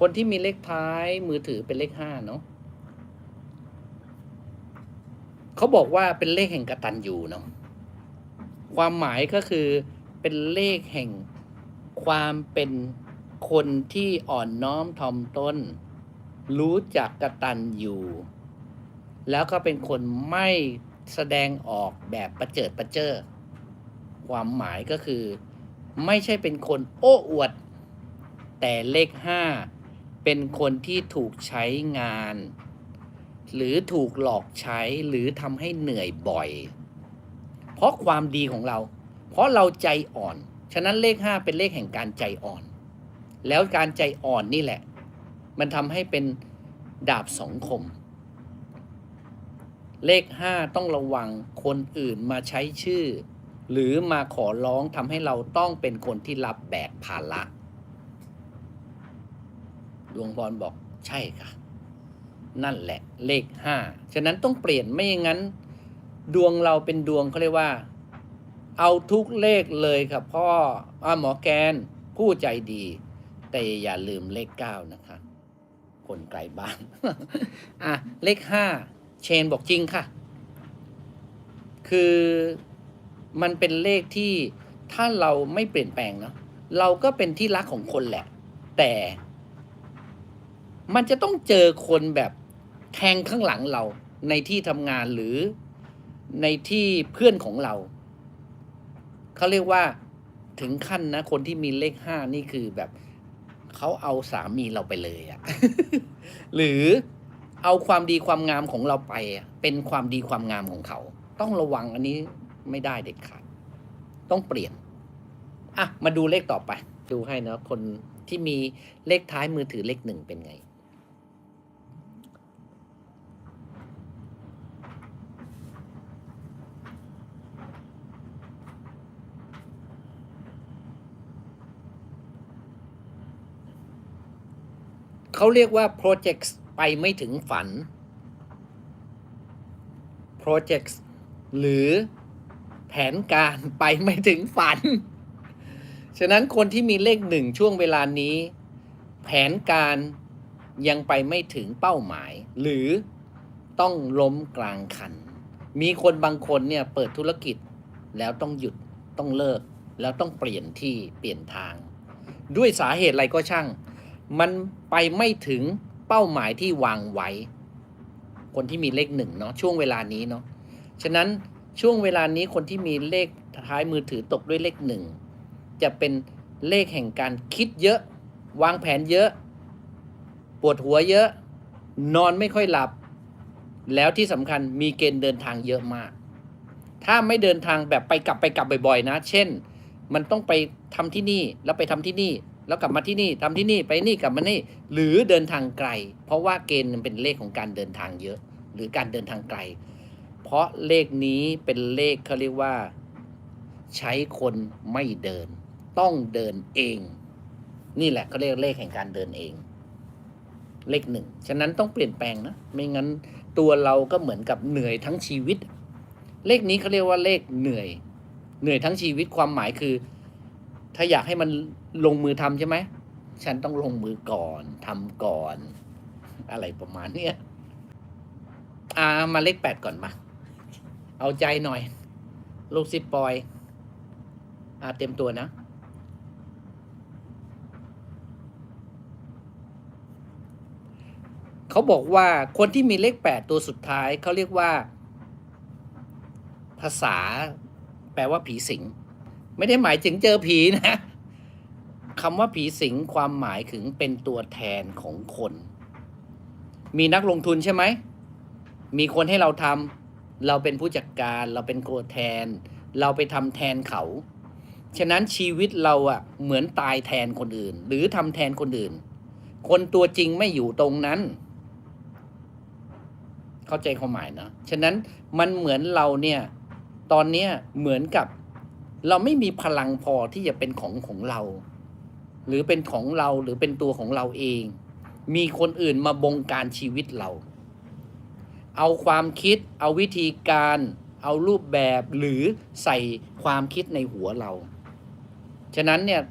คนที่มีเลขท้ายมือถือเป็นเลขห้าเนาะเขาบอกว่าเป็นเลขแห่งกตัญญูเนาะความหมายก็คือเป็นเลขแห่งความเป็นคนที่อ่อนน้อมถ่อมตนรู้จักกตัญญูแล้วก็เป็นคนไม่แสดงออกแบบประเจิดประเจ้อความหมายก็คือ ไม่ใช่เป็นคนโอ้อวด แต่เลขห้า เป็นคนที่ถูกใช้งาน หรือถูกหลอกใช้หรือทำให้เหนื่อยบ่อย เพราะความดีของเรา เพราะเราใจอ่อน ฉะนั้นเลขห้าเป็นเลขแห่งการใจอ่อน แล้วการใจอ่อนนี่แหละ มันทำให้เป็นดาบสองคม เลขห้าต้องระวังคนอื่นมาใช้ชื่อ หรือมาขอร้องทำให้เราต้องเป็นคนที่รับแบกภาระ ดวงพรบอกใช่ค่ะ นั่นแหละเลขห้าฉะนั้นต้องเปลี่ยนไม่อย่างนั้น ดวงเราเป็นดวงเขาเรียกว่า เอาทุกเลขเลยครับพ่ออหมอแกนผู้ใจดี แต่อย่าลืมเลขเก้านะคะ คนไกลบ้านอะเลขห้าเชนบอกจริงค่ะ คือมันเป็นเลขที่ถ้าเราไม่เปลี่ยนแปลงเนาะเราก็เป็นที่รักของคนแหละ แต่ มันจะต้องเจอคนแบบแทงข้างหลังเราในที่ทำงานหรือในที่เพื่อนของเรา เขาเรียกว่าถึงขั้นนะ คนที่มีเลขห้านี่คือแบบเขาเอาสามีเราไปเลยอะหรือเอาความดีความงามของเราไปเป็นความดีความงามของเขา ต้องระวังอันนี้ไม่ได้เด็ดขาดต้องเปลี่ยนอะมาดูเลขต่อไป ดูให้นะคนที่มีเลขท้ายมือถือเลขหนึ่งเป็นไง เขาเรียกว่า projects ไปไม่ถึงฝัน projects หรือแผนการไปไม่ถึงฝัน ฉะนั้นคนที่มีเลขหนึ่งช่วงเวลานี้ แผนการยังไปไม่ถึงเป้าหมาย หรือต้องล้มกลางคัน มีคนบางคนเนี่ยเปิดธุรกิจแล้วต้องหยุดต้องเลิก แล้วต้องเปลี่ยนที่เปลี่ยนทาง ด้วยสาเหตุอะไรก็ช่าง มันไปไม่ถึงเป้าหมายที่วางไว้ คนที่มีเลขหนึ่งเนาะช่วงเวลานี้เนาะฉะนั้นช่วงเวลานี้คนที่มีเลขท้ายมือถือตกด้วยเลขหนึ่งจะเป็นเลขแห่งการคิดเยอะ วางแผนเยอะ ปวดหัวเยอะ นอนไม่ค่อยหลับ แล้วที่สำคัญมีเกณฑ์เดินทางเยอะมาก ถ้าไม่เดินทางแบบไปกลับไปกลับบ่อยๆ นะ เช่น มันต้องไปทำที่นี่แล้วไปทำที่นี่ แล้วกลับมาที่นี่ทำที่นี่ไปนี่กลับมานี่ หรือเดินทางไกล เพราะว่าเกณฑ์มันเป็นเลขของการเดินทางเยอะ หรือการเดินทางไกล เพราะเลขนี้เป็นเลขเขาเรียกว่า ใช้คนไม่เดิน ต้องเดินเอง นี่แหละเขาเรียกเลขแห่งการเดินเอง เลขหนึ่งฉะนั้นต้องเปลี่ยนแปลงนะไม่งั้นตัวเราก็เหมือนกับเหนื่อยทั้งชีวิต เลขนี้เขาเรียกว่าเลขเหนื่อย เหนื่อยทั้งชีวิตความหมายคือ ถ้าอยากให้มันลงมือทำใช่ไหม ฉันต้องลงมือก่อนทำก่อน อะไรประมาณเนี้ยอ่ามาเลขแปดก่อนมา เอาใจหน่อย ลูกซิปปอย อ่าเต็มตัวนะเขาบอกว่าคนที่มีเลขแปดตัวสุดท้ายเขาเรียกว่า ภาษา แปลว่าผีสิง ไม่ได้หมายถึงเจอผีนะคำว่าผีสิงความหมายถึงเป็นตัวแทนของคน มีนักลงทุนใช่ไหม มีคนให้เราทำเราเป็นผู้จัดการ เราเป็นตัวแทน เราไปทำแทนเขา ฉะนั้นชีวิตเราอะเหมือนตายแทนคนอื่น หรือทำแทนคนอื่น คนตัวจริงไม่อยู่ตรงนั้น เข้าใจความหมายนะ ฉะนั้นมันเหมือนเราเนี่ย ตอนเนี้ยเหมือนกับ เราไม่มีพลังพอที่จะเป็นของของเรา หรือเป็นของเราหรือเป็นตัวของเราเอง มีคนอื่นมาบงการชีวิตเรา เอาความคิด เอาวิธีการ เอารูปแบบหรือใส่ความคิดในหัวเรา ฉะนั้นเนี่ย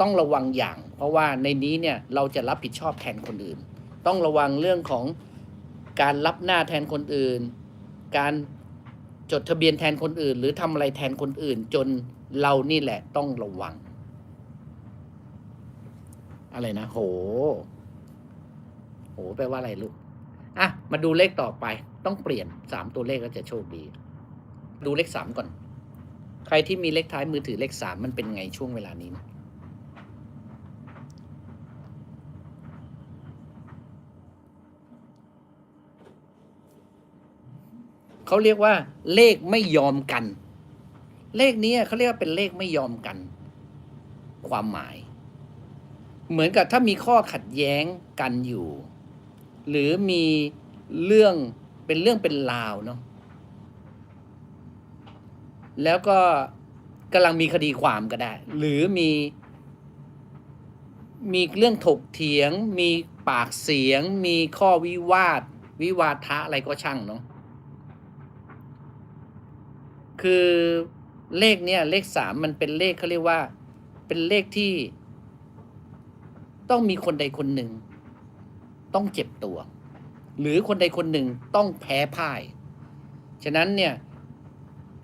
ต้องระวังอย่าง เพราะว่าในนี้เนี่ยเราจะรับผิดชอบแทนคนอื่น ต้องระวังเรื่องของการรับหน้าแทนคนอื่น การจดทะเบียนแทนคนอื่น หรือทำอะไรแทนคนอื่นจน เรานี่แหละต้องระวัง อะไรนะ โห โห แปลว่าอะไรลูก อะ มาดูเลขต่อไป ต้องเปลี่ยนสามตัวเลขก็จะโชคดี ดูเลขสามก่อน ใครที่มีเลขท้ายมือถือเลขสามมันเป็นไงช่วงเวลานี้นะเขาเรียกว่าเลขไม่ยอมกัน เลขนี้เขาเรียกว่าเป็นเลขไม่ยอมกัน ความหมาย เหมือนกับถ้ามีข้อขัดแย้งกันอยู่ หรือมีเรื่องเป็นเรื่องเป็นราวเนาะแล้วก็กำลังมีคดีความก็ได้ หรือมีมีเรื่องถกเถียง มีปากเสียง มีข้อวิวาท วิวาทะอะไรก็ช่างเนาะคือ เลขเนี่ยเลขสามมันเป็นเลขเขาเรียกว่า เป็นเลขที่ ต้องมีคนใดคนหนึ่ง ต้องเจ็บตัว หรือคนใดคนหนึ่งต้องแพ้พ่าย ฉะนั้นเนี่ย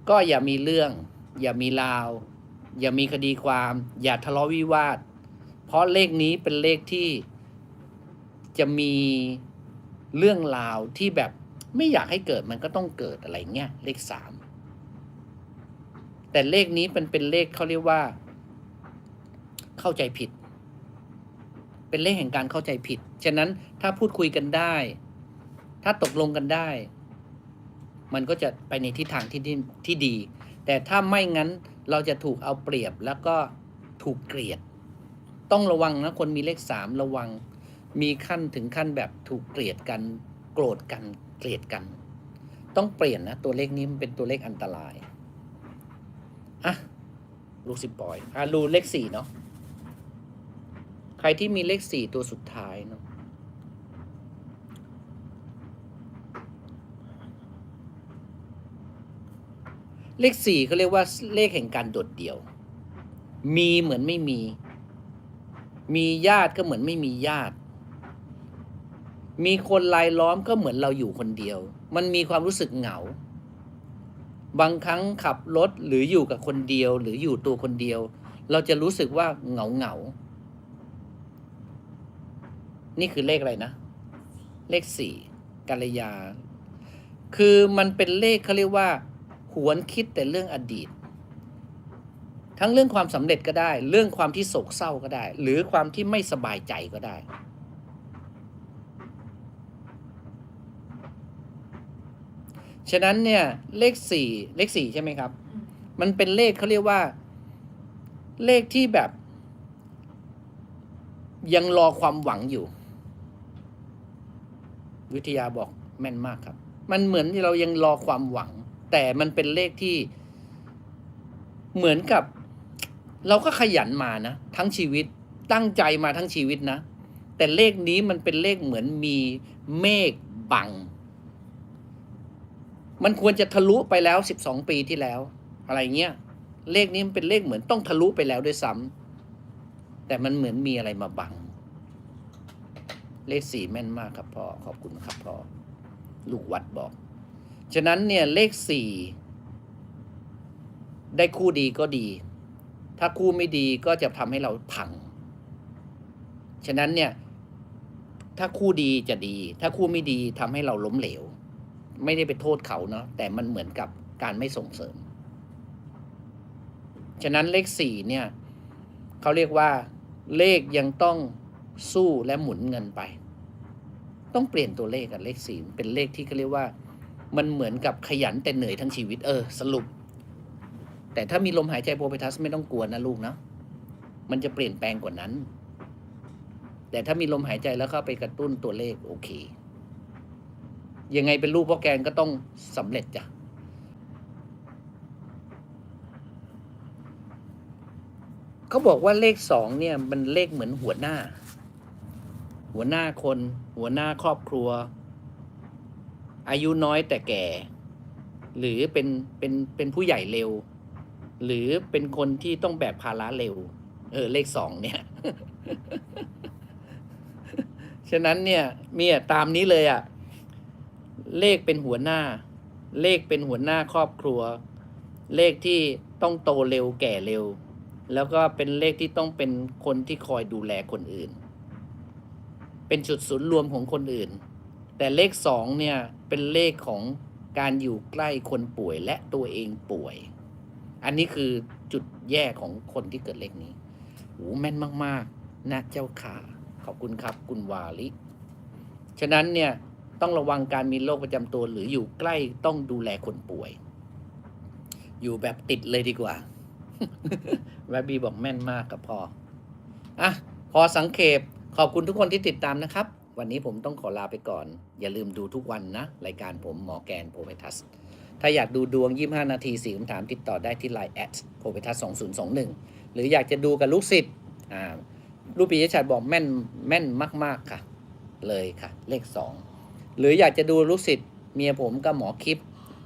ก็อย่ามีเรื่อง อย่ามีราว อย่ามีคดีความ อย่าทะเลาะวิวาท เพราะเลขนี้เป็นเลขที่จะมีเรื่องราวที่แบบไม่อยากให้เกิดมันก็ต้องเกิดอะไรเงี้ยเลขสาม แต่เลขนี้เป็นเป็นเลขเขาเรียกว่า เข้าใจผิด เป็นเลขแห่งการเข้าใจผิด ฉะนั้นถ้าพูดคุยกันได้ ถ้าตกลงกันได้ มันก็จะไปในทิศทางที่ที่ที่ดี แต่ถ้าไม่งั้นเราจะถูกเอาเปรียบแล้วก็ถูกเกลียด ต้องระวังนะคนมีเลขสามระวัง มีขั้นถึงขั้นแบบถูกเกลียดกัน โกรธกันเกลียดกัน ต้องเปลี่ยนนะตัวเลขนี้มันเป็นตัวเลขอันตราย อะลูกสิบปอยอะรูเลขสี่เนาะใครที่มีเลขสี่ตัวสุดท้ายเนาะเลขสี่เขาเรียกว่าเลขแห่งการโดดเดี่ยว มีเหมือนไม่มี มีญาติก็เหมือนไม่มีญาติ มีคนรายล้อมก็เหมือนเราอยู่คนเดียว มันมีความรู้สึกเหงา บางครั้งขับรถหรืออยู่กับคนเดียว หรืออยู่ตัวคนเดียว เราจะรู้สึกว่าเหงาเหงา นี่คือเลขอะไรนะ เลขสี่กัลยา คือมันเป็นเลขเขาเรียกว่า หวนคิดแต่เรื่องอดีต ทั้งเรื่องความสำเร็จก็ได้ เรื่องความที่โศกเศร้าก็ได้ หรือความที่ไม่สบายใจก็ได้ ฉะนั้นเนี่ยเลขสี่เลขสี่ใช่ไหมครับ มันเป็นเลขเขาเรียกว่า เลขที่แบบ ยังรอความหวังอยู่ วิทยาบอกแม่นมากครับ มันเหมือนที่เรายังรอความหวัง แต่มันเป็นเลขที่เหมือนกับ เราก็ขยันมานะทั้งชีวิตตั้งใจมาทั้งชีวิตนะ แต่เลขนี้มันเป็นเลขเหมือนมีเมฆบัง มันควรจะทะลุไปแล้วสิบสองปีที่แล้ว อะไรเงี้ย เลขนี้มันเป็นเลขเหมือนต้องทะลุไปแล้วด้วยซ้ำแต่มันเหมือนมีอะไรมาบัง เลขสี่แม่นมากครับพ่อ ขอบคุณครับพ่อ ลูกวัดบอก ฉะนั้นเนี่ยเลขสี่ได้คู่ดีก็ดี ถ้าคู่ไม่ดีก็จะทำให้เราพัง ฉะนั้นเนี่ย ถ้าคู่ดีจะดี ถ้าคู่ไม่ดีทำให้เราล้มเหลว ไม่ได้ไปโทษเขาเนาะแต่มันเหมือนกับการไม่ส่งเสริม ฉะนั้นเลขสี่เนี่ยเขาเรียกว่า เลขยังต้องสู้และหมุนเงินไป ต้องเปลี่ยนตัวเลขกับเลขสี่เป็นเลขที่เขาเรียกว่า มันเหมือนกับขยันแต่เหนื่อยทั้งชีวิตเออ สรุป แต่ถ้ามีลมหายใจโพรไพทัสไม่ต้องกลัวนะลูกนะมันจะเปลี่ยนแปลงกว่านั้น แต่ถ้ามีลมหายใจแล้วเข้าไปกระตุ้นตัวเลขโอเค ยังไงเป็นลูกพ่อแกนก็ต้องสำเร็จจ้ะเขาบอกว่าเลขสองเนี่ยมันเลขเหมือนหัวหน้า หัวหน้าคน หัวหน้าครอบครัว อายุน้อยแต่แก่ หรือเป็นเป็นเป็นผู้ใหญ่เร็ว หรือเป็นคนที่ต้องแบกภาระเร็ว เออเลขสองเนี่ยฉะนั้นเนี่ยเมียตามนี้เลยอะ เลขเป็นหัวหน้า เลขเป็นหัวหน้าครอบครัว เลขที่ต้องโตเร็วแก่เร็ว แล้วก็เป็นเลขที่ต้องเป็นคนที่คอยดูแลคนอื่น เป็นจุดศูนย์รวมของคนอื่น แต่เลขสองเนี่ยเป็นเลขของการอยู่ใกล้คนป่วยและตัวเองป่วย อันนี้คือจุดแย่ของคนที่เกิดเลขนี้โอ้แม่นมาก ๆนะเจ้าขาขอบคุณครับคุณวาลิ ฉะนั้นเนี่ย ต้องระวังการมีโรคประจำตัว หรืออยู่ใกล้ต้องดูแลคนป่วย อยู่แบบติดเลยดีกว่าแวบบีบอกแม่นมากกับพออะพอสังเขปขอบคุณทุกคนที่ติดตามนะครับ วันนี้ผมต้องขอลาไปก่อน อย่าลืมดูทุกวันนะ รายการผมหมอแกนโพเ t ทัส ถ้าอยากดูดวง 25 นาทีสี่คำถามติดต่อได้ที่ Line แอดโพเ t ทัส2021 หรืออยากจะดูกับลูกศิษย์อ่าลูกปิยชัดบอกแม่นแม่นมาก ๆค่ะ เลยค่ะ เลข 2 หรืออยากจะดูลูกศิษย์เมียผมกับหมอคลิป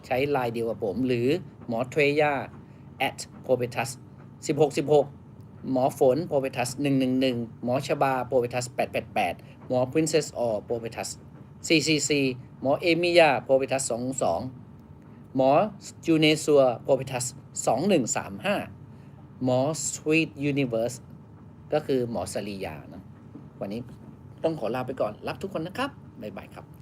ใช้ไลน์เดียวกับผม หรือหมอเทรย่า at p o p e t u s 1616 หมอฝน p o p e t u s 111 หมอชบา p o p e t u s 888 หมอ Princess or p o p e t u s CCC หมอเอมิยา p o p e t u s 22หมอจูเนซัว p o p e t u s 2135 หมอ Sweet Universe ก็คือหมอสลียานะวันนี้ต้องขอลาไปก่อน รักทุกคนนะครับ บ๊ายบายครับ